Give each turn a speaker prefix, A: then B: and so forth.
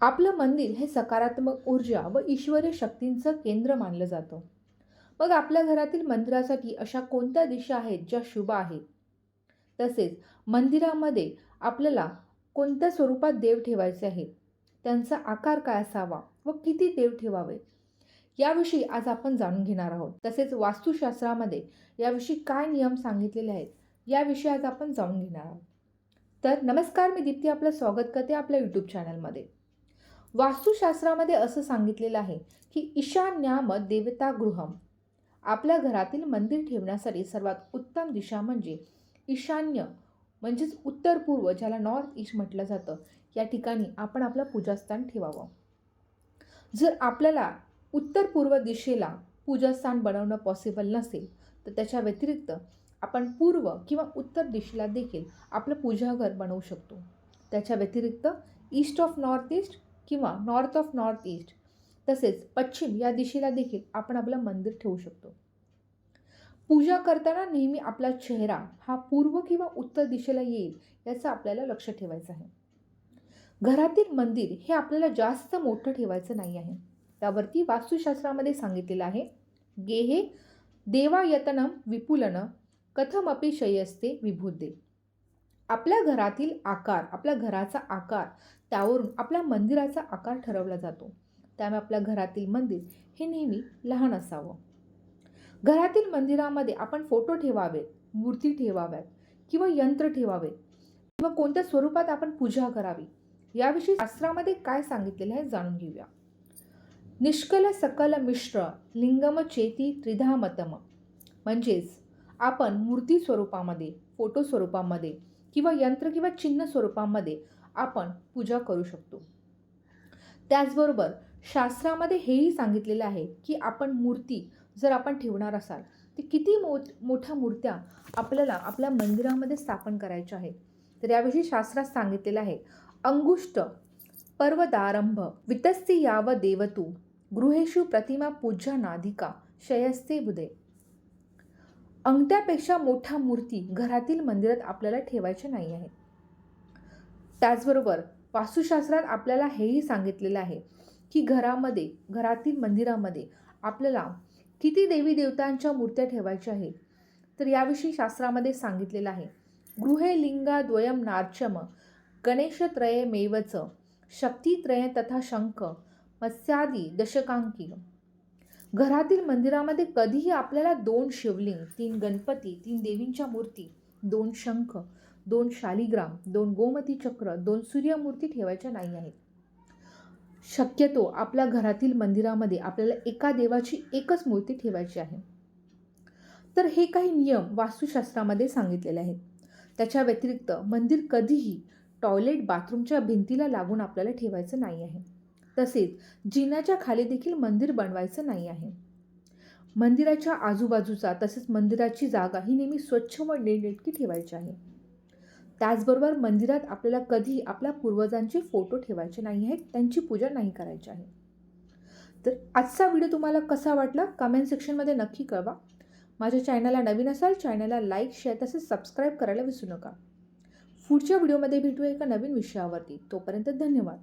A: आपलं मंदिर हे सकारात्मक ऊर्जा व ईश्वरी शक्तींचं केंद्र मानलं जातं. मग आपल्या घरातील मंदिरासाठी अशा कोणत्या दिशा आहेत ज्या शुभ आहेत? तसेच मंदिरामध्ये आपल्याला कोणत्या स्वरूपात देव ठेवायचे आहेत? त्यांचा आकार काय असावा व किती देव ठेवावे? याविषयी आज आपण जाणून घेणार आहोत. तसेच वास्तुशास्त्रामध्ये याविषयी काय नियम सांगितलेले आहेत याविषयी आज आपण जाणून घेणार आहोत. तर नमस्कार मी दीप्ती आपलं स्वागत करते आपल्या यूट्यूब चॅनलमध्ये वास्तुशास्त्रामध्ये असं सांगितलेलं आहे की ईशान्याम देवता गृहम आपल्या घरातील मंदिर ठेवण्यासाठी सर्वात उत्तम दिशा म्हणजे ईशान्य म्हणजेच उत्तर पूर्व ज्याला नॉर्थ ईस्ट म्हटलं जातं. या ठिकाणी आपण आपलं पूजास्थान ठेवावं. जर आपल्याला उत्तर पूर्व दिशेला पूजास्थान बनवणं पॉसिबल नसेल तर त्याच्या व्यतिरिक्त आपण पूर्व किंवा उत्तर दिशेला देखील आपलं पूजाघर बनवू शकतो. त्याच्या व्यतिरिक्त ईस्ट ऑफ नॉर्थ ईस्ट किंवा नॉर्थ ऑफ नॉर्थ ईस्ट तसेच पश्चिम या दिशेला देखील आपण आपलं मंदिर ठेवू शकतो. पूजा करताना नेहमी आपला चेहरा हा पूर्व किंवा उत्तर दिशेला येईल याचं आपल्याला लक्ष ठेवायचं आहे. घरातील मंदिर हे आपल्याला जास्त मोठं ठेवायचं नाही आहे. त्यावरती वास्तुशास्त्रामध्ये सांगितलेलं आहे गेहे देवायतनम विपुलन कथमपि शयस्ते विभुदे आपल्या घरातील आकार आपल्या घराचा आकार त्यावरून आपल्या मंदिराचा आकार ठरवला जातो. त्यामुळे आपल्या घरातील मंदिर हे नेहमी लहान असावं. घरातील मंदिरामध्ये आपण फोटो ठेवावेत मूर्ती ठेवाव्यात किंवा यंत्र ठेवावेत किंवा कोणत्या स्वरूपात आपण पूजा करावी याविषयी शास्त्रामध्ये काय सांगितलेलं आहे जाणून घेऊया. निष्कल सकल मिश्र लिंगम चेती त्रिधामतम. म्हणजेच आपण मूर्ती स्वरूपामध्ये फोटो स्वरूपामध्ये किंवा यंत्र किंवा चिन्ह स्वरूपामध्ये आपण पूजा करू शकतो. त्याचबरोबर शास्त्रामध्ये हेही सांगितलेलं आहे की आपण मूर्ती जर आपण ठेवणार असाल तर किती मो मोठ्या मूर्त्या आपल्याला आपल्या मंदिरामध्ये स्थापन करायच्या आहेत. तर याविषयी शास्त्रात सांगितलेलं आहे अंगुष्ट पर्वदारंभ वितस्ती याव देवतू गृहेषु प्रतिमा पूजा नाधिका शयस्ते बुधे. अंगठ्यापेक्षा मोठ्या मूर्ती घरातील मंदिरात आपल्याला ठेवायच्या नाही आहेत त्याचबरोबर वास्तुशास्त्रात आपल्याला हेही सांगितलेलं आहे की घरामध्ये घरातील मंदिरामध्ये आपल्याला किती देवी देवतांच्या मूर्त्या ठेवायच्या आहेत. तर याविषयी शास्त्रामध्ये सांगितलेलं आहे. गृहे लिंगा द्वयम नार्चम गणेशत्रये मेवच शक्तित्रय तथा शंख मत्स्यादी दशकांकी घरातील मंदिरामध्ये कधीही आपल्याला दोन शिवलिंग तीन गणपती तीन देवींच्या मूर्ती दोन शंख दोन शालिग्राम दोन गोमती चक्र दोन सूर्यमूर्ती ठेवायच्या नाही आहेत. शक्यतो आपल्या घरातील मंदिरामध्ये आपल्याला एका देवाची एकच मूर्ती ठेवायची आहे. तर हे काही नियम वास्तुशास्त्रामध्ये सांगितलेले आहेत. त्याच्या व्यतिरिक्त मंदिर कधीही टॉयलेट बाथरूमच्या भिंतीला लागून आपल्याला ठेवायचं नाही आहे. तसेच जिन्याच्या खाली देखील मंदिर बनवायचं नाही आहे. मंदिराच्या आजूबाजूचा तसेच मंदिराची जागा ही नेहमी स्वच्छ व नीटनेटकी ठेवायची आहे. त्याचबरोबर मंदिरात आपल्याला कधी आपल्या पूर्वजांचे फोटो ठेवायचे नाही आहेत त्यांची पूजा नाही करायची आहे. तर आजचा व्हिडिओ तुम्हाला कसा वाटला? कमेंट सेक्शनमध्ये नक्की कळवा. माझ्या चॅनलला नवीन असाल चॅनलला लाईक शेअर तसेच सबस्क्राईब करायला विसरू नका. पुढच्या व्हिडिओमध्ये भेटूया एका नवीन विषयावरती. तोपर्यंत धन्यवाद.